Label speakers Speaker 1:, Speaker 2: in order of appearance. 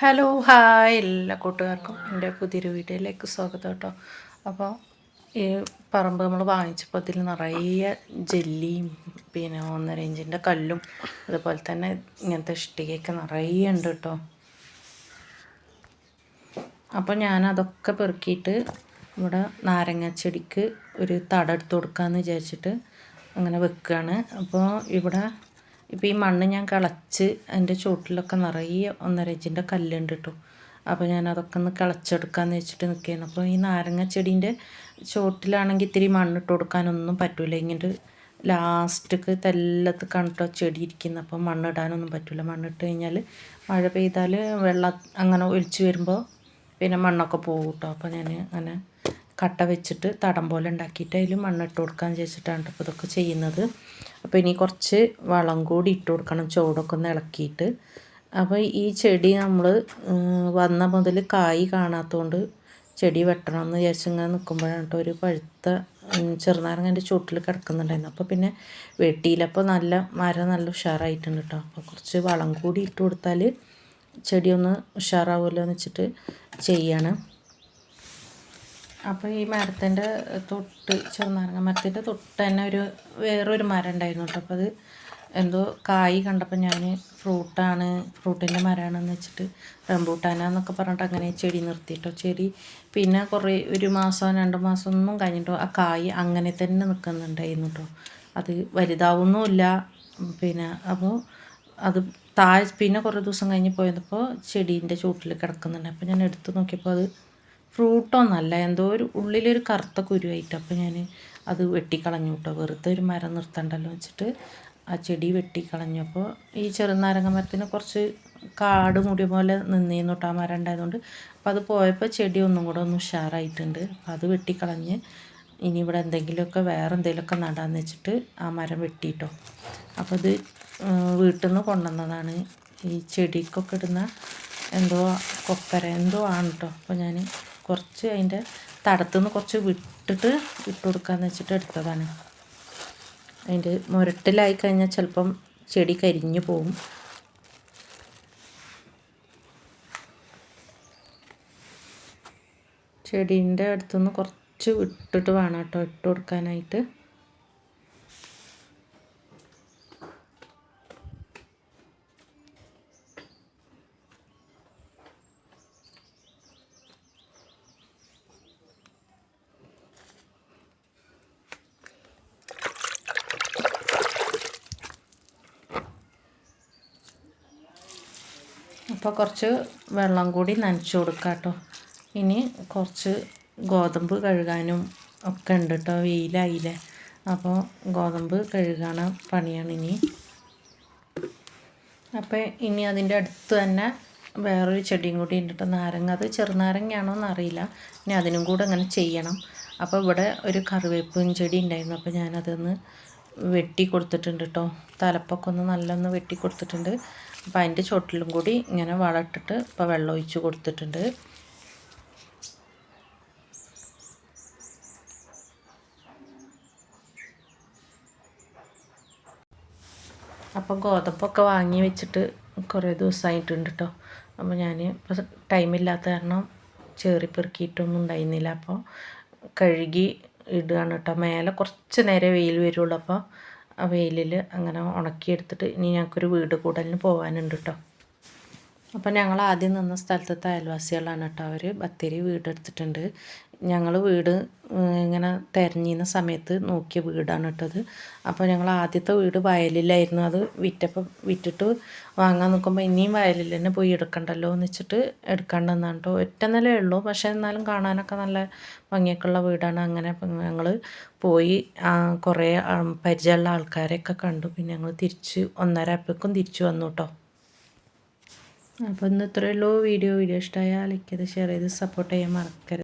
Speaker 1: Hello hi എല്ലാ കൂട്ടുകാർക്കും എന്റെ പുതിയൊരു വീഡിയോയിലേക്ക് സ്വാഗതം കേട്ടോ. അപ്പോൾ ഈ പറമ്പ് നമ്മൾ വാങ്ങിച്ചപ്പോൾ അതിൽ നിറയെ ജെല്ലിയും പിന്നെ ഒന്നര ഇഞ്ചിന്റെ കല്ലും അതുപോലെ തന്നെ ഇങ്ങനത്തെ ഇഷ്ടികയൊക്കെ നിറയെ ഉണ്ട് കേട്ടോ. അപ്പോൾ ഞാനതൊക്കെ പെറുക്കിയിട്ട് ഇവിടെ നാരങ്ങ ചെടിക്ക് ഒരു തട എടുത്ത് കൊടുക്കാമെന്ന് വിചാരിച്ചിട്ട് അങ്ങനെ വെക്കുകയാണ്. അപ്പോൾ ഇവിടെ ഇപ്പോൾ ഈ മണ്ണ് ഞാൻ കിളച്ച് എന്റെ ചുവട്ടിലൊക്കെ നിറയെ ഒന്നര ഇഞ്ചിന്റെ കല്ലുണ്ട് കേട്ടോ അപ്പോൾ ഞാൻ അതൊക്കെ ഒന്ന് കിളച്ചെടുക്കാമെന്ന് വെച്ചിട്ട് നിൽക്കുകയാണ് അപ്പോൾ ഈ നാരങ്ങ ചെടീന്റെ ചുവട്ടിലാണെങ്കിൽ ഇത്തിരി മണ്ണിട്ട് കൊടുക്കാനൊന്നും പറ്റില്ല ഇങ്ങനെ ലാസ്റ്റ്ക്ക് തെല്ലത്ത് കണ്ടോ ചെടി ഇരിക്കുന്നത് അപ്പോൾ മണ്ണിടാനൊന്നും പറ്റില്ല മണ്ണിട്ട് കഴിഞ്ഞാൽ മഴ പെയ്താൽ വെള്ളം അങ്ങനെ ഒലിച്ച് വരുമ്പോൾ പിന്നെ മണ്ണൊക്കെ പോകും കേട്ടോ അപ്പോൾ ഞാൻ അങ്ങനെ കട്ട വെച്ചിട്ട് തടം പോലെ ഉണ്ടാക്കിയിട്ട് അതിൽ മണ്ണിട്ട് കൊടുക്കാൻ ചോദിച്ചിട്ടാണ് ഇപ്പോൾ ഇതൊക്കെ ചെയ്യുന്നത്. അപ്പോൾ ഇനി കുറച്ച് വളം കൂടി ഇട്ട് കൊടുക്കണം ചുവടൊക്കെ ഒന്ന് ഇളക്കിയിട്ട്. അപ്പോൾ ഈ ചെടി നമ്മൾ വന്ന മുതൽ കായ് കാണാത്തതുകൊണ്ട് ചെടി വെട്ടണം എന്ന് വിചാരിച്ചിങ്ങനെ നിൽക്കുമ്പോഴാണ് കേട്ടോ ഒരു പഴുത്ത ചെറുനാരങ്ങന്റെ ചുവട്ടിൽ കിടക്കുന്നുണ്ടായിരുന്നു അപ്പോൾ പിന്നെ വെട്ടിയിലപ്പോൾ നല്ല മരം നല്ല ഉഷാറായിട്ടുണ്ട് കേട്ടോ അപ്പോൾ കുറച്ച് വളം കൂടി ഇട്ട് കൊടുത്താൽ ചെടിയൊന്ന് ഉഷാറാവുമല്ലോ എന്ന് വെച്ചിട്ട് ചെയ്യാണ്. അപ്പോൾ ഈ മരത്തിന്റെ തൊട്ട് ചെറുനാരങ്ങ മരത്തിന്റെ തൊട്ട് തന്നെ ഒരു വേറൊരു മരം ഉണ്ടായിരുന്നു കേട്ടോ. അപ്പോൾ അത് എന്തോ കായ് കണ്ടപ്പോൾ ഞാൻ ഫ്രൂട്ടാണ് ഫ്രൂട്ടിന്റെ മരമാണെന്ന് വെച്ചിട്ട് റംബൂട്ടാനാന്നൊക്കെ പറഞ്ഞിട്ട് അങ്ങനെ ചെടി നിർത്തിയിട്ടോ ചെടി പിന്നെ കുറേ ഒരു മാസം രണ്ട് മാസം ഒന്നും കഴിഞ്ഞിട്ടോ ആ കായ് അങ്ങനെ തന്നെ നിൽക്കുന്നുണ്ടായിരുന്നു കേട്ടോ. അത് വലുതാവുന്നുമില്ല. പിന്നെ അപ്പോൾ അത് താഴെ പിന്നെ കുറേ ദിവസം കഴിഞ്ഞ് പോയപ്പോൾ ചെടീന്റെ ചൂട്ടിൽ കിടക്കുന്നുണ്ട്. അപ്പോൾ ഞാൻ എടുത്ത് നോക്കിയപ്പോൾ അത് ഫ്രൂട്ടൊന്നല്ല എന്തോ ഒരു ഉള്ളിലൊരു കറുത്ത കുരുവായിട്ട് അപ്പോൾ ഞാൻ അത് വെട്ടിക്കളഞ്ഞു കേട്ടോ വെറുതെ ഒരു മരം നിർത്തണ്ടല്ലോ വെച്ചിട്ട് ആ ചെടി വെട്ടിക്കളഞ്ഞു. അപ്പോൾ ഈ ചെറുനാരങ്ങ മരത്തിന് കുറച്ച് കാട് മുടി പോലെ നിന്നിരുന്നു കേട്ടോ ആ മരം ഉണ്ടായതുകൊണ്ട്. അപ്പോൾ അത് പോയപ്പോൾ ചെടി ഒന്നും കൂടെ ഒന്ന് ഉഷാറായിട്ടുണ്ട്. അപ്പോൾ അത് വെട്ടിക്കളഞ്ഞ് ഇനി ഇവിടെ എന്തെങ്കിലുമൊക്കെ വേറെ എന്തെങ്കിലുമൊക്കെ നടാന്ന് വെച്ചിട്ട് ആ മരം വെട്ടിയിട്ടോ അപ്പോൾ അത് വീട്ടിൽ നിന്ന് കൊണ്ടുവന്നതാണ്. ഈ ചെടിക്കൊക്കെ ഇടുന്ന എന്തോ കൊപ്പര എന്തോ ആണ് കേട്ടോ അപ്പോൾ ഞാൻ കുറച്ച് അതിന്റെ തടത്തുനിന്ന് കുറച്ച് വിട്ടിട്ട് ഇട്ട് കൊടുക്കാന്ന് വെച്ചിട്ട് എടുത്തതാണ്. അതിന്റെ മുരട്ടിലായി കഴിഞ്ഞാൽ ചിലപ്പം ചെടി കരിഞ്ഞു പോവും. ചെടീന്റെ അടുത്തുനിന്ന് കുറച്ച് വിട്ടിട്ട് വേണം കേട്ടോ ഇട്ട് കൊടുക്കാനായിട്ട്. അപ്പോൾ കുറച്ച് വെള്ളം കൂടി നനച്ചു കൊടുക്കാം കേട്ടോ. ഇനി കുറച്ച് ഗോതമ്പ് കഴുകാനും ഒക്കെ ഉണ്ട് കേട്ടോ. വെയിലായില്ലേ. അപ്പോൾ ഗോതമ്പ് കഴുകണ പണിയാണ് ഇനി. അപ്പോൾ ഇനി അതിന്റെ അടുത്ത് തന്നെ വേറൊരു ചെടിയും കൂടി ഉണ്ട് കേട്ടോ. നാരങ്ങ. അത് ചെറുനാരങ്ങയാണോ എന്നറിയില്ല. ഇനി അതിനും കൂടെ അങ്ങനെ ചെയ്യണം. അപ്പോൾ ഇവിടെ ഒരു കറിവേപ്പും ചെടി ഉണ്ടായിരുന്നു. അപ്പോൾ ഞാനതൊന്ന് വെട്ടി കൊടുത്തിട്ടുണ്ട് കേട്ടോ തലപ്പൊക്കെ ഒന്ന് നല്ലൊന്ന് വെട്ടി കൊടുത്തിട്ടുണ്ട് അപ്പോൾ അതിന്റെ ചുവട്ടിലും കൂടി ഇങ്ങനെ വളമിട്ടിട്ട് ഇപ്പോൾ വെള്ളം ഒഴിച്ച് കൊടുത്തിട്ടുണ്ട്. അപ്പോൾ ഗോതമ്പൊക്കെ വാങ്ങി വെച്ചിട്ട് കുറേ ദിവസമായിട്ടുണ്ട് കേട്ടോ അപ്പോൾ ഞാൻ ഇപ്പോൾ ടൈമില്ലാത്ത കാരണം ചേറി പെറുക്കിയിട്ടൊന്നും ഉണ്ടായിരുന്നില്ല. അപ്പോൾ കഴുകി ഇടുകയാണ് കേട്ടോ. മേലെ കുറച്ച് നേരം വെയിൽ വരുള്ളൂ. അപ്പോൾ ആ വെയിലിൽ അങ്ങനെ ഉണക്കിയെടുത്തിട്ട് ഇനി ഞങ്ങൾക്കൊരു വീട് കൂടലിന് പോകാനുണ്ട് കേട്ടോ. അപ്പോൾ ഞങ്ങൾ ആദ്യം നിന്ന സ്ഥലത്തെ അയൽവാസികളാണ് കേട്ടോ. അവർ ബത്തേരി വീടെടുത്തിട്ടുണ്ട്. ഞങ്ങൾ വീട് ഇങ്ങനെ തിരഞ്ഞിരുന്ന സമയത്ത് നോക്കിയ വീടാണ് ഇട്ടത് അപ്പോൾ ഞങ്ങൾ ആദ്യത്തെ വീട് വയലിലായിരുന്നു. അത് വിറ്റപ്പോൾ വിറ്റിട്ട് വാങ്ങാൻ നോക്കുമ്പോൾ ഇനിയും വയലിൽ തന്നെ പോയി എടുക്കണ്ടല്ലോ എന്ന് വെച്ചിട്ട് എടുക്കേണ്ടെന്നാണ് കേട്ടോ. ഒറ്റ നിലയേ ഉള്ളൂ. പക്ഷേ എന്നാലും കാണാനൊക്കെ നല്ല ഭംഗിയൊക്കെയുള്ള വീടാണ്. അങ്ങനെ ഞങ്ങൾ പോയി കുറേ പരിചയമുള്ള ആൾക്കാരെയൊക്കെ കണ്ടു. പിന്നെ ഞങ്ങൾ തിരിച്ച് ഒന്നര അപ്പോഴേക്കും തിരിച്ചു വന്നു കേട്ടോ. അപ്പോൾ ഇന്ന് ഇത്രയേ ഉള്ളൂ. വീഡിയോ വീഡിയോ ഇഷ്ടമായാൽ ലൈക്ക് ചെയ്ത് ഷെയർ ചെയ്ത് സപ്പോർട്ട് ചെയ്യാൻ മറക്കരുത്.